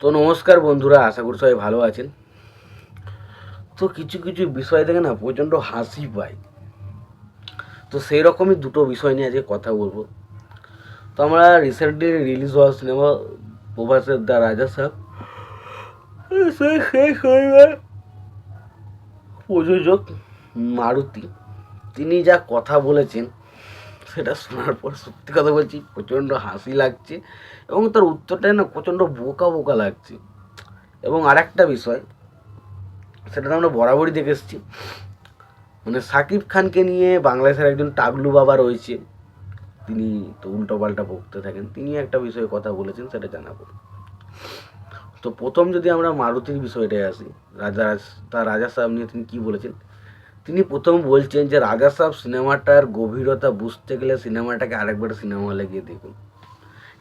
তো নমস্কার বন্ধুরা, আশা করি সবাই ভালো আছেন। তো কিছু কিছু বিষয় থেকে না প্রচণ্ড হাসি পায়। তো সেই রকমই দুটো বিষয় নিয়ে আজকে কথা বলব। তো আমরা রিসেন্টলি রিলিজ হওয়া সিনেমা প্রভাসের দা রাজা সাহেব। প্রযোজক মারুতি। তিনি যা কথা বলেছেন সেটা শোনার পর সত্যি কথা বলছি, প্রচণ্ড হাসি লাগছে এবং তার উত্তরটাই না প্রচণ্ড বোকা বোকা লাগছে। এবং আরেকটা বিষয়, সেটা তো আমরা বরাবরই দেখে এসেছি। মানে সাকিব খানকে নিয়ে বাংলাদেশের একজন টাগলু বাবা রয়েছে, তিনি তো উল্টো পাল্টা বকতে থাকেন, তিনি একটা বিষয়ে কথা বলেছেন, সেটা জানাব। তো প্রথম যদি আমরা মারুতির বিষয়টায় আসি, রাজা, তার রাজা সাহেব নিয়ে তিনি কী বলেছেন? তিনি প্রথম বলছেন যে রাজা সাহেব সিনেমাটার গভীরতা বুঝতে গেলে সিনেমাটাকে আরেকবার সিনেমা হলে গিয়ে দেখুন।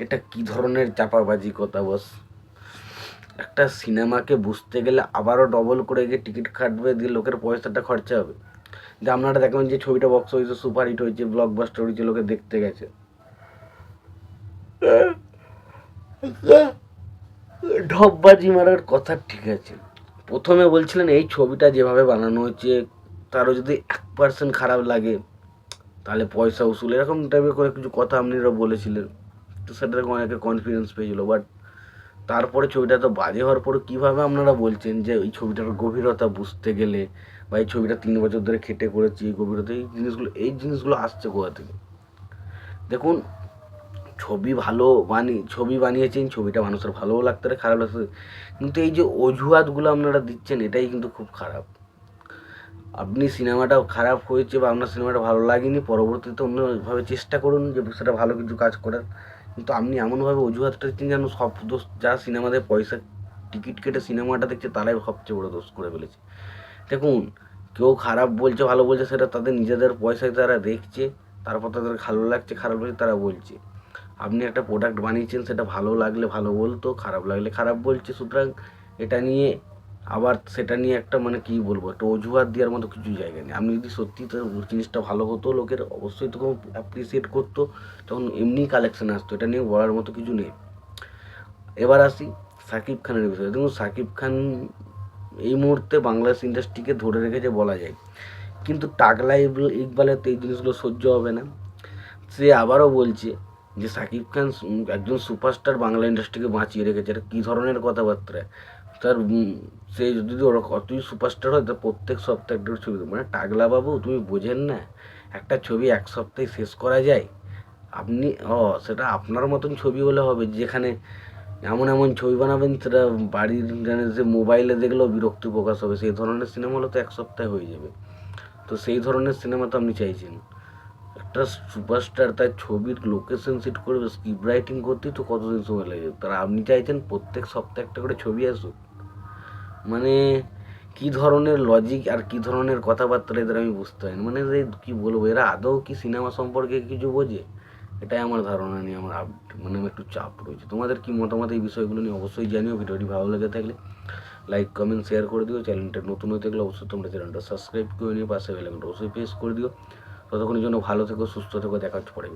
এটা কি ধরনের চাপাবাজি কথা, বস? একটা সিনেমাকে বুঝতে গেলে আবারও ডবল করে গিয়ে টিকিট কাটবে, দিয়ে লোকের পয়সাটা খরচা হবে। যে আপনারা দেখবেন যে ছবিটা বক্স হয়েছে সুপার হিট হয়েছে ব্লকবাস্টার হয়েছে, লোকে দেখতে গেছে। ঢপবাজি মারার কথা ঠিক আছে। প্রথমে বলছিলেন, এই ছবিটা যেভাবে বানানো হয়েছে তারও যদি এক পার্সেন্ট খারাপ লাগে, তাহলে পয়সা উসুল। এরকম টাইপের করে কিছু কথা আপনারা বলেছিলেন। তো সেটা থেকে অনেকে কনফিডেন্স পেয়েছিল। বাট তারপরে ছবিটা তো বাজে হওয়ার পরে কীভাবে আপনারা বলছেন যে, এই ছবিটার গভীরতা বুঝতে গেলে বা এই ছবিটা তিন বছর ধরে খেটে করেছি, এই গভীরতা, এই জিনিসগুলো এই জিনিসগুলো আসছে কোথা থেকে? দেখুন, ছবি ভালো বানিয়ে ছবি বানিয়েছেন, ছবিটা মানুষের ভালোও লাগতে পারে খারাপ লাগতে কিন্তু এই যে অজুহাতগুলো আপনারা দিচ্ছেন, এটাই কিন্তু খুব খারাপ। আপনি সিনেমাটা খারাপ হয়েছে বা আপনার সিনেমাটা ভালো লাগেনি, পরবর্তীতে অন্যভাবে চেষ্টা করুন যে সেটা ভালো কিছু কাজ করার। কিন্তু আপনি এমনভাবে অজুহাতটা দিচ্ছেন যেন সব দোষ যারা সিনেমাতে পয়সা, টিকিট কেটে সিনেমাটা দেখছে তারাই সবচেয়ে বড় দোষ করে ফেলেছে। দেখুন, কেউ খারাপ বলছে, ভালো বলছে, সেটা তাদের নিজেদের পয়সায় তারা দেখছে, তারপর তাদের ভালো লাগছে, খারাপ লাগছে, তারা বলছে। আপনি একটা প্রোডাক্ট বানিয়েছেন, সেটা ভালো লাগলে ভালো বলতো, খারাপ লাগলে খারাপ বলছে, সুতরাং এটা নিয়ে আবার সেটা নিয়ে একটা মানে কী বলব, একটা অজুহাত দেওয়ার মতো কিছু জায়গা নেই। আপনি যদি সত্যি তো জিনিসটা ভালো হতো, লোকের অবশ্যই তখন অ্যাপ্রিসিয়েট করতো, তখন এমনি কালেকশন আসতো। এটা নিয়ে বলার মতো কিছু নেই। এবার আসি সাকিব খানের বিষয়ে। দেখুন, সাকিব খান এই মুহূর্তে বাংলাদেশ ইন্ডাস্ট্রিকে ধরে রেখেছে বলা যায়। কিন্তু টাকলা ইকবাল- ইকবালের তো এই জিনিসগুলো সহ্য হবে না। সে আবারও বলছে যে সাকিব খান একজন সুপারস্টার বাংলা ইন্ডাস্ট্রিকে বাঁচিয়ে রেখেছে। এটা কী ধরনের কথাবার্তা? তার সে যদি ওর কতই সুপারস্টার হয় তার প্রত্যেক সপ্তাহে একটা ছবি। মানে টাগলা বাবু, তুমি বোঝেন না, একটা ছবি এক সপ্তাহে শেষ করা যায়? আপনি, ও, সেটা আপনার মতন ছবি হলে হবে, যেখানে এমন এমন ছবি বানাবেন, সেটা বাড়ির জানে যে মোবাইলে দেখলেও বিরক্তি প্রকাশ হবে। সেই ধরনের সিনেমা হলে তো এক সপ্তাহে হয়ে যাবে। তো সেই ধরনের সিনেমা তো আপনি চাইছেন। একটা সুপারস্টার তার ছবির লোকেশন সেট করবে স্ক্রিপ্ট রাইটিং করতেই তো কতদিন সময় লাগে। তার আপনি চাইছেন প্রত্যেক সপ্তাহে একটা করে ছবি আসুক। মানে কি ধরনের লজিক আর কি ধরনের কথাবার্তা এদের আমি বুঝতে পারি। মানে যে কি বলব, এরা আদৌ কি সিনেমা সম্পর্কে কিছু বোঝে? এটাই আমার ধারণা নিয়ে আমার মানে একটু চাপ রয়েছে। তোমাদের কি মতামত এই বিষয়গুলো নিয়ে অবশ্যই জানিও। ভিডিওটি ভালো লেগে থাকলে লাইক কমেন্ট শেয়ার করে দিও। চ্যানেলটা নতুন হয়ে থাকলে অবশ্যই তোমরা চ্যানেলটা সাবস্ক্রাইব করে নিও। পাশে বেলাকনটা অবশ্যই প্রেস করে দিও। ততক্ষণের জন্য ভালো থেকো, সুস্থ থেকো, দেখা হচ্ছে পরে।